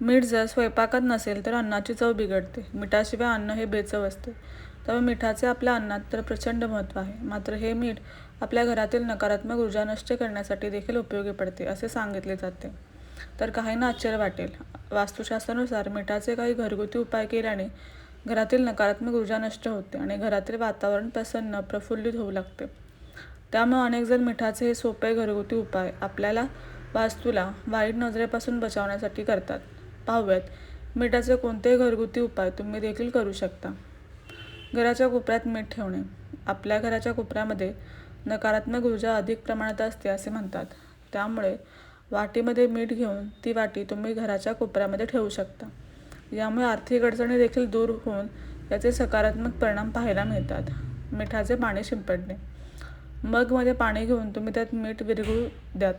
मीठ जर स्वयंपाकात नसेल तर अन्नाची चव बिघडते. मिठाशिवाय अन्न हे बेचव असते. त्यामुळे मिठाचे आपल्या अन्नात तर प्रचंड महत्त्व आहे. मात्र हे मीठ आपल्या घरातील नकारात्मक ऊर्जा नष्ट करण्यासाठी देखील उपयोगी पडते असे सांगितले जाते. तर काहींना आश्चर्य वाटेल. वास्तुशास्त्रानुसार मिठाचे काही घरगुती उपाय केल्याने घरातील नकारात्मक ऊर्जा नष्ट होते आणि घरातील वातावरण प्रसन्न प्रफुल्लित होऊ लागते. त्यामुळे अनेकजण मिठाचे हे सोपे घरगुती उपाय आपल्याला वास्तूला वाईट नजरेपासून बचावण्यासाठी करतात. पाहूयात मिठाचे कोणते घरगुती उपाय तुम्ही देखील करू शकता. घराच्या कोपऱ्यात मीठ ठेवणे. आपल्या घराच्या कोपऱ्यामध्ये नकारात्मक ऊर्जा अधिक प्रमाणात असते असे म्हणतात. त्यामुळे वाटीमध्ये मीठ घेऊन ती वाटी तुम्ही घराच्या कोपऱ्यामध्ये ठेवू शकता. यामुळे आर्थिक अडचणी देखील दूर होऊन याचे सकारात्मक परिणाम पाहायला मिळतात. मिठाचे पाणी शिंपडणे. मगमध्ये पाणी घेऊन तुम्ही त्यात मीठ विरघळू द्यात.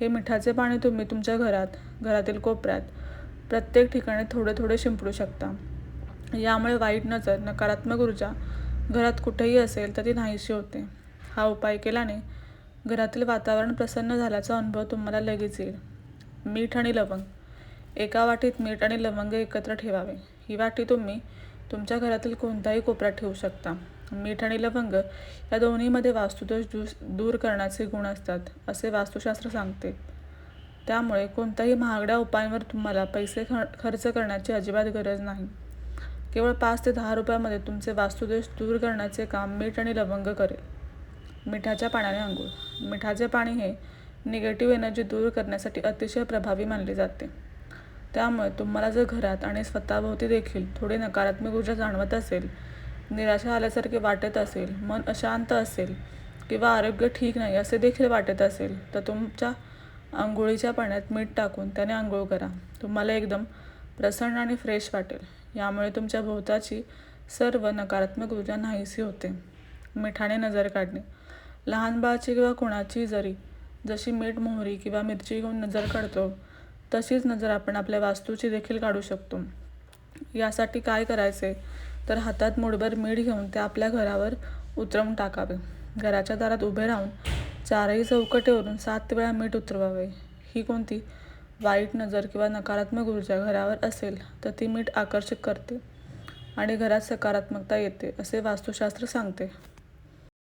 हे मिठाचे पाणी तुम्ही तुमच्या घरात घरातील कोपऱ्यात प्रत्येक ठिकाणी थोडे थोडे शिंपडू शकता. यामुळे वाईट नजर नकारात्मक ऊर्जा घरात कुठेही असेल तर ती नाहीशी होते. हा उपाय केल्याने घरातील वातावरण प्रसन्न झाल्याचा अनुभव तुम्हाला लगेच येईल. मीठ आणि लवंग. एका वाटीत मीठ आणि लवंग एकत्र ठेवावे. ही वाटी तुम्ही तुमच्या घरातील कोणत्याही कोपऱ्यात ठेवू शकता. मीठ आणि लवंग या दोन्हीमध्ये वास्तुदोष दूर करण्याचे गुण असतात असे वास्तुशास्त्र सांगते. त्यामुळे कोणत्याही महागड्या उपायांवर तुम्हाला पैसे ख खर्च करण्याची अजिबात गरज नाही. केवळ पाच ते दहा रुपयामध्ये तुमचे वास्तुदोष दूर करण्याचे काम मीठ आणि लवंग करेल. मिठाच्या पाण्याने आंघोळ. मिठाचे पाणी हे निगेटिव्ह एनर्जी दूर करण्यासाठी अतिशय प्रभावी मानले जाते. त्यामुळे तुम्हाला जर घरात आणि स्वतःभोवती देखील थोडी नकारात्मक ऊर्जा जाणवत असेल निराशा आल्यासारखे वाटत असेल मन अशांत असेल किंवा आरोग्य ठीक नाही असे देखील वाटत असेल तर तुमच्या आंघोळीच्या पाण्यात मीठ टाकून त्याने आंघोळ करा. तुम्हाला एकदम प्रसन्न आणि फ्रेश वाटेल. यामुळे तुमच्या भोवताची सर्व नकारात्मक ऊर्जा नाहीशी होते. मिठाने नजर काढणे. लहान बाळाची किंवा कोणाची जरी जशी मीठ मोहरी किंवा मिरची घेऊन नजर काढतो तशीच नजर आपण आपल्या वास्तूची देखील काढू शकतो. यासाठी काय करायचे? तर हातात मुठभर मीठ घेऊन ते आपल्या घरावर उतरवून टाकावे. घराच्या दारात उभे राहून चारही चौकटेवरून सात वेळा मीठ उतरवावे. ही कोणती? वाईट नजर किंवा नकारात्मक ऊर्जा घरावर असेल तर ती मीठ आकर्षित करते आणि घरात सकारात्मकता येते असे वास्तुशास्त्र सांगते.